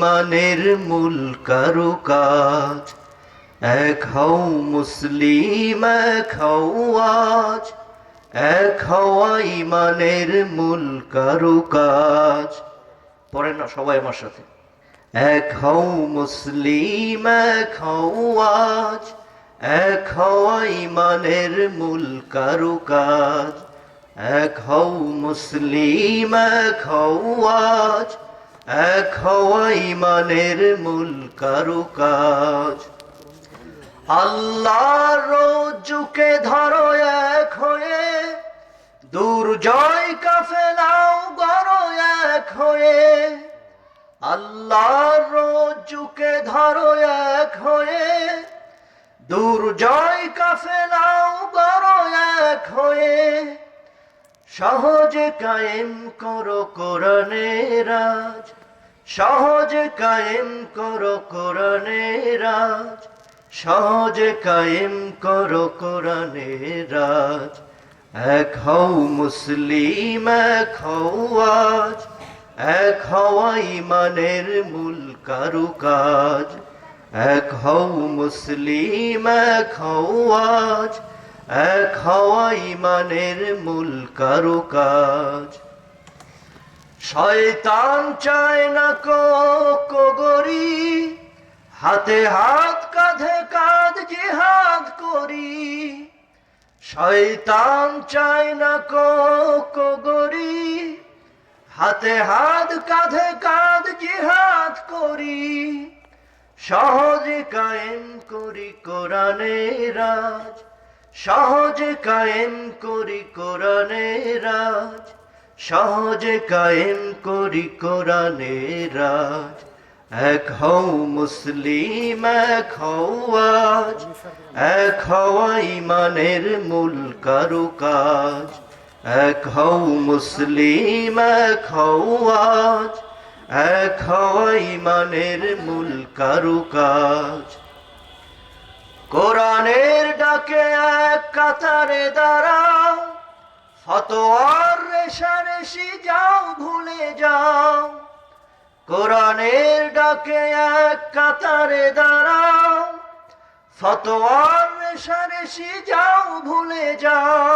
ইমানের মূল কারুকাজ। এক হও মুসলিম, এক হও আজ এক হওয়া ইমানের মূল কারুকাজ। পড়েন না সবাই আমার সাথে। এক হও মুসলিম, এক হও আজ এক হওয়া ইমানের মূল কারুকাজ। এক হও মুসলিম, এক হও আজ এক হওয়া মানের মূল কারুকাজ আল্লাহর রজ্জুকে ধরো এক হয়ে, দুর্জয় কাফেলাও গড়ো এক হয়ে। আল্লাহর রজ্জুকে ধরো এক হয়ে, দুর্জয় কাফেলাও গড়ো এক হয়ে। সহজে কায়েম করো কোরআনের রাজ। সহজে কায়েম করো কোরআনের রাজ। সহজে কায়েম করো কোরআনের রাজ। এক হও মুসলিম, এক আজ। এক হওয়া ইমানের মূল কারুকাজ। এক হও মুসলিম, এক আজ। এক হওয়া ইমানের মূল কারুকাজ। শয়তান চায় না কগরি হাতে হাত কাঁধে কাঁধ জিহাদ করি। শয়তান চায় না কগরি হাতে হাত কাঁধে কাঁধ জিহাদ করি। সহজে কায়েম করি কোরআনের রাজ। সহজে কায়েম করি কোরআনের রাজ। সহজে কায়েম করি কোরআনের রাজ। এক হও মুসলিম, এক হও আজ। এক হওয়া ইমানের মূল কারুকাজ। এক হও মুসলিম, এক হও আজ। এক হওয়া ইমানের মূল কারুকাজ। এক কাতারে দাঁড়াও, ফতোয়ার রেশারেশি যাও ভুলে যাও। কোরআনের ডাকে এক কাতারে দাঁড়াও, ফতোয়ার রেশারেশি যাও ভুলে যাও।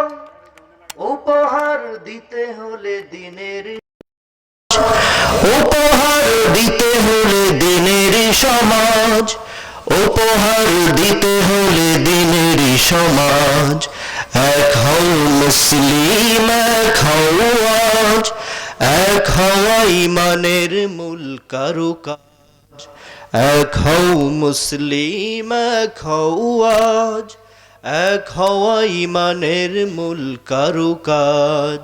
উপহার দিতে হলে দিনের উপহার দিতে হলে দিনের সমাজ, উপহার দিতে হলে দিনের সমাজ, এক হও মুসলিম, এক হও আজ, এক হওয়া ইমানের মূল কারুকাজ, এক হও মুসলিম, এক হও আজ, এক হওয়া ইমানের মূল কারুকাজ,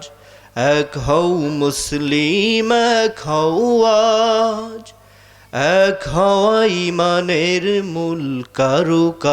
এক হও মুসলিম, এক হও আজ। এক হওয়া ইমানের মূল কারুকাজ।